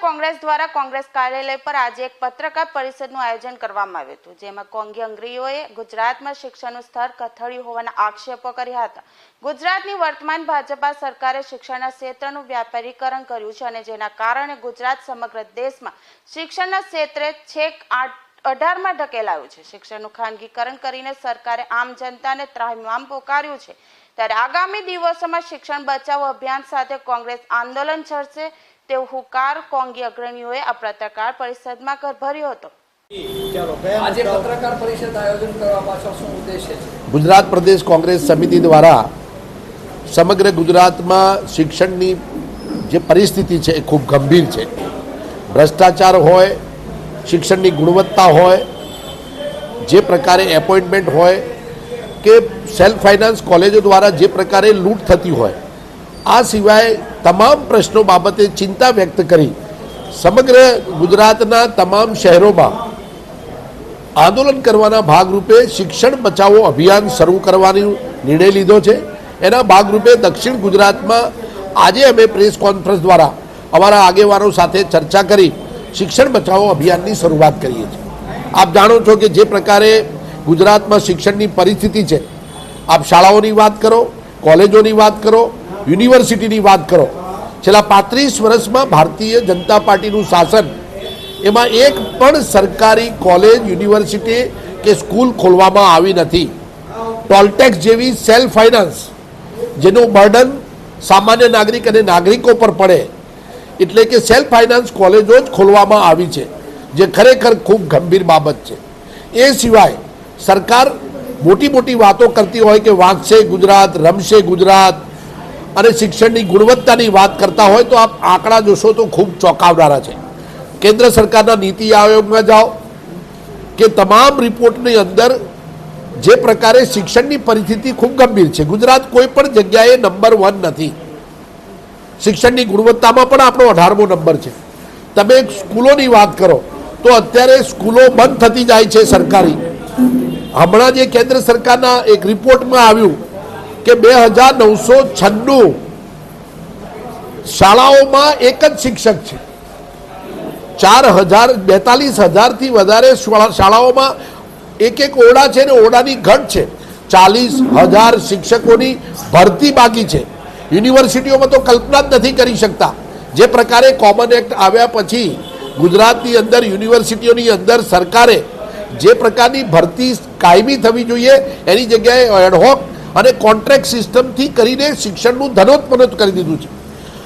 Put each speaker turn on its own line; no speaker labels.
કોંગ્રેસ દ્વારા કોંગ્રેસ કાર્યાલય પર આજે એક પત્રકાર પરિષદનું આયોજન કરવામાં આવ્યું હતું, જેમાં કોંગી ગુજરાતમાં શિક્ષણનું સ્તર કથળ્યું હોવાના આક્ષેપો કર્યા હતા. ગુજરાતની વર્તમાન ભાજપા સરકારે શિક્ષણના ક્ષેત્રનું વ્યાપારીકરણ કર્યું છે અને જેના કારણે ગુજરાત સમગ્ર દેશમાં શિક્ષણના ક્ષેત્રે છેક આઠ, અઢારમાં ઢકેલાયું છે. શિક્ષણનું ખાનગીકરણ કરીને સરકારે આમ જનતાને ત્રાહિમામ પોકાર્યું છે. ત્યારે આગામી દિવસોમાં શિક્ષણ બચાવો અભિયાન સાથે કોંગ્રેસ આંદોલન છડશે તેવો હુકાર કોંગી અગ્રણીઓએ આ પત્રકાર પરિષદમાં કર- ભર્યો હતો
આજે પત્રકાર પરિષદ આયોજન કરવા પાછળ શું ઉદ્દેશ્ય છે?
ગુજરાત પ્રદેશ કોંગ્રેસ સમિતિ દ્વારા સમગ્ર ગુજરાતમાં શિક્ષણની જે પરિસ્થિતિ છે એ ખૂબ ગંભીર છે. ભ્રષ્ટાચાર હોય શિક્ષણની ગુણવત્તા હોય જે પ્રકારે એપોઇન્ટમેન્ટ હોય કે સેલ્ફ ફાઇનાન્સ કોલેજો દ્વારા જે પ્રકારે લૂંટ થતી હોય આ સિવાય તમામ પ્રશ્નો બાબતે ચિંતા વ્યક્ત કરી. સમગ્ર ગુજરાતના તમામ શહેરોમાં આંદોલન કરવાના ભાગરૂપે શિક્ષણ બચાવો અભિયાન શરૂ કરવાનો નિર્ણય લીધો છે. એના ભાગરૂપે દક્ષિણ ગુજરાતમાં આજે અમે પ્રેસ કોન્ફરન્સ દ્વારા અમારા આગેવાનો સાથે ચર્ચા કરી શિક્ષણ બચાવો અભિયાનની શરૂઆત કરીએ છીએ. આપ જાણો છો કે જે પ્રકારે ગુજરાતમાં શિક્ષણની પરિસ્થિતિ છે. આપ શાળાઓની વાત કરો, કોલેજોની વાત કરો યુનિવર્સિટીની વાત કરો. છેલ્લા પાંત્રીસ વર્ષમાં ભારતીય જનતા પાર્ટીનું શાસન, એમાં એક પણ સરકારી કોલેજ, યુનિવર્સિટી કે સ્કૂલ ખોલવામાં આવી નથી. ટોલટેક્સ જેવી સેલ્ફ ફાઇનાન્સ જેનું બર્ડન સામાન્ય નાગરિક અને નાગરિકો પર પડે. એટલે કે સેલ્ફ ફાઇનાન્સ કોલેજો જ ખોલવામાં આવી છે, જે ખરેખર ખૂબ ગંભીર બાબત છે. એ સિવાય સરકાર મોટી મોટી વાતો કરતી હોય કે વાંચશે ગુજરાત, રમશે ગુજરાત અને શિક્ષણની ગુણવત્તાની વાત કરતા હોય તો આપ આંકડા જોશો તો ખૂબ ચોંકાવનારા છે. કેન્દ્ર સરકારના નીતિ આયોગમાં જાઓ કે તમામ રિપોર્ટની અંદર જે પ્રકારે શિક્ષણની પરિસ્થિતિ ખૂબ ગંભીર છે. ગુજરાત કોઈ પણ જગ્યાએ નંબર વન નથી. શિક્ષણની ગુણવત્તામાં પણ આપણો અઢારમો નંબર છે. તમે સ્કૂલોની વાત કરો તો અત્યારે સ્કૂલો બંધ થતી જાય છે સરકારી. હમણાં જે કેન્દ્ર સરકારના એક રિપોર્ટમાં આવ્યું કે બે હજાર નવસો છન્નું શાળાઓમાં એક જ શિક્ષક છે. ચાર હજાર, બેતાલીસ હજારથી વધારે શાળાઓમાં એક એક ઓરડા છે ને ઓરડાની ઘટ છે. ચાલીસ હજાર શિક્ષકોની ભરતી બાકી છે. યુનિવર્સિટીઓમાં તો કલ્પના જ નથી કરી શકતા. જે પ્રકારે કોમન એક્ટ આવ્યા પછી ગુજરાતની અંદર, યુનિવર્સિટીઓની અંદર સરકારે જે પ્રકારની ભરતી કાયમી થવી જોઈએ, એની જગ્યાએ એડહોક અને કોન્ટ્રાક્ટ સિસ્ટમથી કરીને શિક્ષણનું ધનોત્પન્ન કરી દીધું છે.